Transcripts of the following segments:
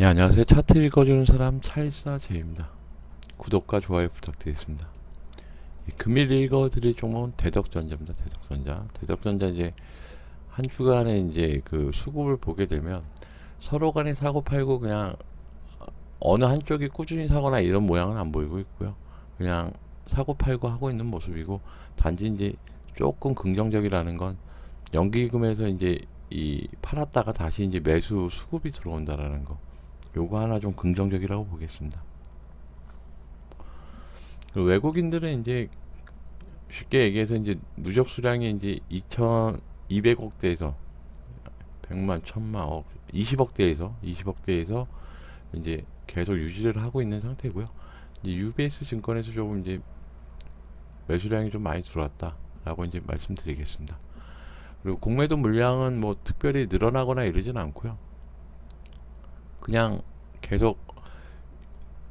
네, 안녕하세요. 차트 읽어주는 사람 차일사제입니다. 구독과 좋아요 부탁드리겠습니다. 이 금일 읽어드릴 종목은 대덕전자입니다. 대덕전자. 대덕전자 이제 한 주간에 이제 그 수급을 보게 되면 서로 간에 사고 팔고 그냥 어느 한쪽이 꾸준히 사거나 이런 모양은 안 보이고 있고요. 그냥 사고 팔고 하고 있는 모습이고 단지 이제 조금 긍정적이라는 건 연기금에서 이제 이 팔았다가 다시 이제 매수 수급이 들어온다라는 거. 요거 하나 좀 긍정적이라고 보겠습니다. 그 외국인들은 이제 쉽게 얘기해서 이제 누적 수량이 이제 2,200억대에서 100만, 1000만, 억, 20억대에서 20억대에서 이제 계속 유지를 하고 있는 상태고요. 이제 UBS 증권에서 조금 이제 매수량이 좀 많이 들어왔다라고 이제 말씀드리겠습니다. 그리고 공매도 물량은 뭐 특별히 늘어나거나 이러진 않고요. 그냥 계속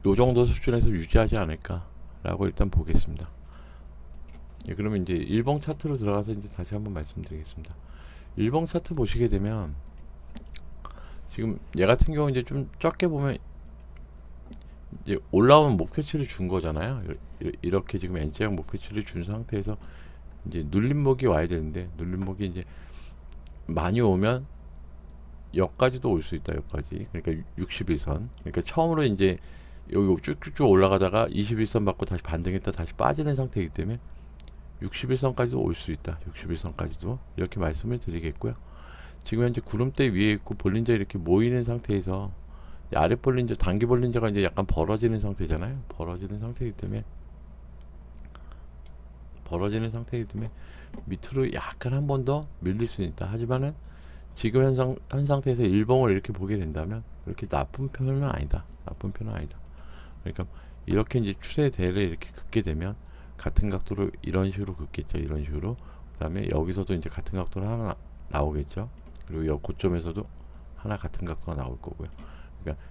요 정도 수준에서 유지하지 않을까라고 일단 보겠습니다. 예, 그러면 이제 일봉 차트로 들어가서 이제 다시 한번 말씀드리겠습니다. 일봉 차트 보시게 되면 지금 얘 같은 경우 이제 좀 적게 보면 이제 올라오는 목표치를 준 거잖아요. 이- 이렇게 지금 N자형 목표치를 준 상태에서 이제 눌림목이 와야 되는데 눌림목이 이제 많이 오면 여기까지도 올 수 있다 여기까지. 그러니까 61선. 그러니까 처음으로 이제 여기 쭉쭉쭉 올라가다가 21선 받고 다시 반등했다 다시 빠지는 상태이기 때문에 61선까지도 올 수 있다 61선까지도. 이렇게 말씀을 드리겠고요. 지금 현재 구름대 위에 있고 볼린저 이렇게 모이는 상태에서 이 아래 볼린저 단기 볼린저가 이제 약간 벌어지는 상태잖아요. 벌어지는 상태이기 때문에 벌어지는 상태이기 때문에 밑으로 약간 한 번 더 밀릴 수 있다. 하지만은 지금 현상, 현 상태에서 일봉을 이렇게 보게 된다면 그렇게 나쁜 편은 아니다. 나쁜 편은 아니다. 그러니까 이렇게 이제 추세대를 이렇게 긋게 되면 같은 각도로 이런 식으로 긋겠죠. 이런 식으로. 그 다음에 여기서도 이제 같은 각도로 하나 나- 나오겠죠. 그리고 여 고점에서도 하나 같은 각도가 나올 거고요. 그러니까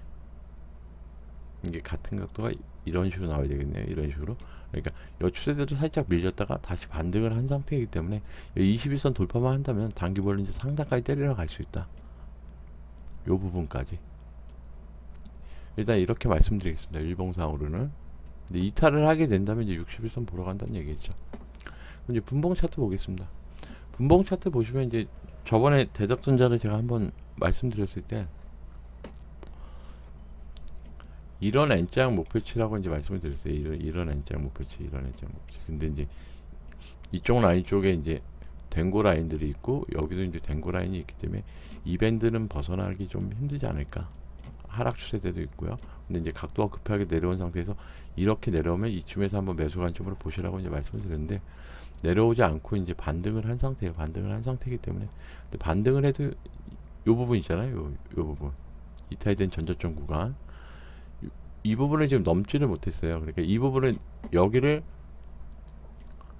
이게 같은 각도가 이런 식으로 나와야 되겠네요. 이런 식으로. 그러니까 이 추세대도 살짝 밀렸다가 다시 반등을 한 상태이기 때문에 21선 돌파만 한다면 단기 볼린저 상단까지 때리러 갈 수 있다. 요 부분까지. 일단 이렇게 말씀드리겠습니다. 일봉상으로는. 근데 이탈을 하게 된다면 이제 61선 보러 간다는 얘기죠. 그럼 이제 분봉 차트 보겠습니다. 분봉 차트 보시면 이제 저번에 대덕전자를 제가 한번 말씀드렸을 때 이런 N자형 목표치라고 이제 말씀을 드렸어요. 이런 이런 N자형 목표치, 이런 N자형 목표치. 근데 이제 이쪽 라인 쪽에 이제 댕고 라인들이 있고 여기도 이제 댕고 라인이 있기 때문에 이 밴드는 벗어나기 좀 힘들지 않을까. 하락 추세대도 있고요. 근데 이제 각도가 급하게 내려온 상태에서 이렇게 내려오면 이쯤에서 한번 매수 관점으로 보시라고 이제 말씀을 드렸는데 내려오지 않고 이제 반등을 한 상태예요. 반등을 한 상태이기 때문에 반등을 해도 요 부분 있잖아요. 요, 요 부분 이탈된 전저점 구간 요- 이 부분을 지금 넘지를 못했어요. 그러니까 이 부분은 여기를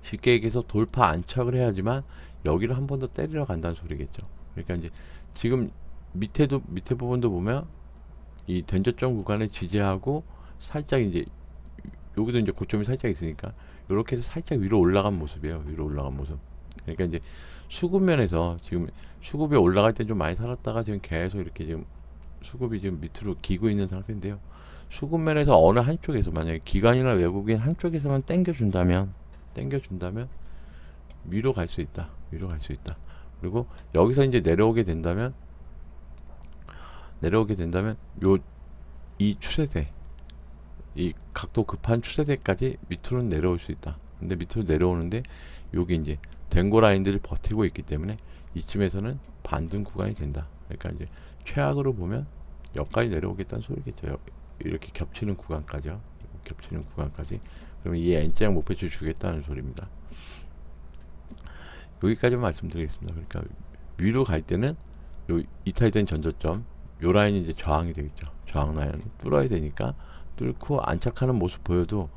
쉽게 얘기해서 돌파 안착을 해야지만 여기를 한 번 더 때리러 간다는 소리겠죠. 그러니까 이제 지금 밑에도 밑에 부분도 보면 이 된저점 구간을 지지하고 살짝 이제 여기도 이제 고점이 살짝 있으니까 이렇게 해서 살짝 위로 올라간 모습이에요. 위로 올라간 모습. 그러니까 이제 수급 면에서 지금 수급이 올라갈 때 좀 많이 살았다가 지금 계속 이렇게 지금 수급이 지금 밑으로 기고 있는 상태인데요. 수급 면에서 어느 한쪽에서 만약에 기관이나 외국인 한쪽에서만 땡겨준다면 땡겨준다면 위로 갈 수 있다. 위로 갈 수 있다. 그리고 여기서 이제 내려오게 된다면 내려오게 된다면 요 이 추세대 이 각도 급한 추세대까지 밑으로 내려올 수 있다. 근데 밑으로 내려오는데 여기 이제 댕고 라인들이 버티고 있기 때문에 이쯤에서는 반등 구간이 된다. 그러니까 이제 최악으로 보면 여기까지 내려오겠다는 소리겠죠. 여- 이렇게 겹치는 구간까지요. 겹치는 구간까지. 그러면 이 N자형 목표치를 주겠다는 소리입니다. 여기까지만 말씀드리겠습니다. 그러니까 위로 갈 때는 요 이탈된 전저점 요 라인이 이제 저항이 되겠죠. 저항 라인 뚫어야 되니까 뚫고 안착하는 모습 보여도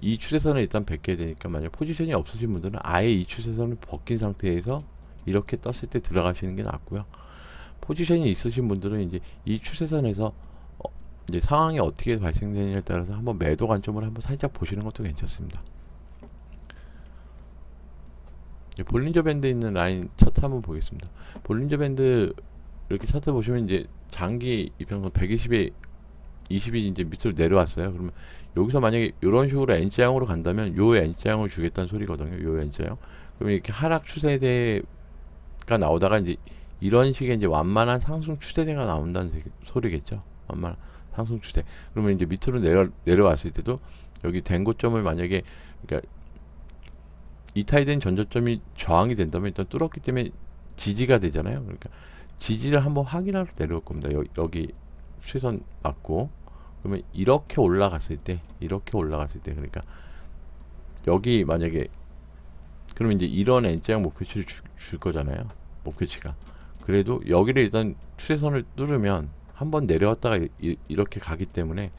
이 추세선을 일단 뵙게 되니까 만약 포지션이 없으신 분들은 아예 이 추세선을 벗긴 상태에서 이렇게 떴을 때 들어가시는 게 낫고요. 포지션이 있으신 분들은 이제 이 추세선에서 어, 이제 상황이 어떻게 발생되느냐에 따라서 한번 매도 관점을 한번 살짝 보시는 것도 괜찮습니다. 볼린저 밴드 있는 라인 차트 한번 보겠습니다. 볼린저 밴드 이렇게 차트 보시면 이제 장기 이평선 120에 20이 이제 밑으로 내려왔어요. 그러면 여기서 만약에 이런 식으로 N자형으로 간다면 요 N자형을 주겠다는 소리거든요. 요 N자형. 그러면 이렇게 하락 추세대가 나오다가 이제 이런 식의 이제 완만한 상승 추세대가 나온다는 세- 소리겠죠. 완만한 상승 추세. 그러면 이제 밑으로 내려 내려왔을 때도 여기 된 고점을 만약에 그러니까 이탈이 된 전저점이 저항이 된다면 일단 뚫었기 때문에 지지가 되잖아요. 그러니까 지지를 한번 확인하러 내려올 겁니다. 여, 여기 추세선 맞고 그러면 이렇게 올라갔을 때 이렇게 올라갔을 때 그러니까 여기 만약에 그러면 이제 이런 N자형 목표치를 주, 줄 거잖아요. 목표치가. 그래도 여기를 일단 추세선을 뚫으면 한번 내려왔다가 이, 이- 이렇게 가기 때문에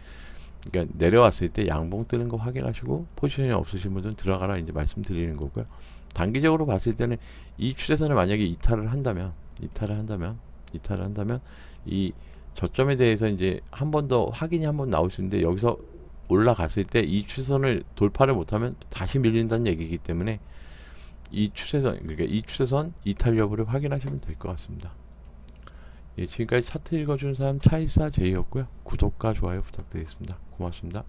그러니까 내려왔을 때 양봉 뜨는 거 확인하시고 포지션이 없으신 분들은 들어가라 이제 말씀드리는 거고요. 단기적으로 봤을 때는 이 추세선을 만약에 이탈을 한다면 이탈을 한다면 이탈을 한다면 이 저점에 대해서 이제 한 번 더 확인이 한 번 나올 수 있는데 여기서 올라갔을 때 이 추세선을 돌파를 못하면 다시 밀린다는 얘기이기 때문에 이 추세선 그러니까 이 추세선 이탈 여부를 확인하시면 될 것 같습니다. 예, 지금까지 차트 읽어준 사람 차이사 제이였고요. 구독과 좋아요 부탁드리겠습니다. 고맙습니다.